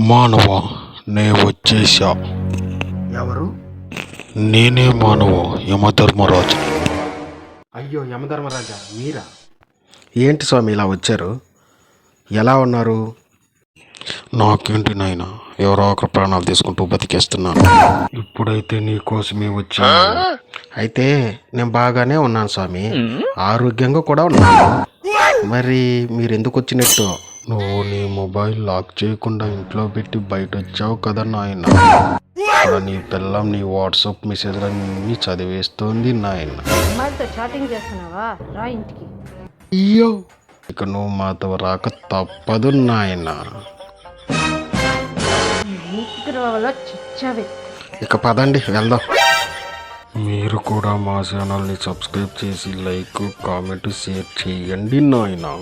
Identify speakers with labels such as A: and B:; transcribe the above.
A: మానవ నే వచ్చేసా
B: ఎవరు?
A: నేనే మానవ యమధర్మరాజు.
B: అయ్యో యమధర్మరాజా మీరా? ఏంటి స్వామి ఇలా వచ్చారు? ఎలా ఉన్నారు?
A: నాకేంటి నాయన ఎవరో ఒక ప్రాణాలు తీసుకుంటూ బతికేస్తున్నాను. ఇప్పుడైతే నీ కోసమే వచ్చాను.
B: అయితే నేను బాగానే ఉన్నాను స్వామి. ఆరోగ్యంగా కూడా ఉన్నాను. మరి మీరు ఎందుకు వచ్చినట్టు?
A: నువ్వు నీ మొబైల్ లాక్ చేయకుండా ఇంట్లో పెట్టి బయట వచ్చావు కదా నాయన. ఇక్కడ నీ పిల్లం నీ వాట్సాప్ మెసేజ్లన్నీ చదివేస్తోంది నాయన.
C: అమ్మాయిలతో చాటింగ్ చేస్తున్నావా? రా ఇంటికి.
B: అయ్యో!
A: ఇక నువ్వు మాతో రాక తప్పదు నాయన.
C: చిచ్చావే?
B: ఇక పదండి వెళ్దాం.
A: మీరు కూడా మా ఛానల్ని సబ్స్క్రైబ్ చేసి లైక్ కామెంట్ షేర్ చేయండి నాయన.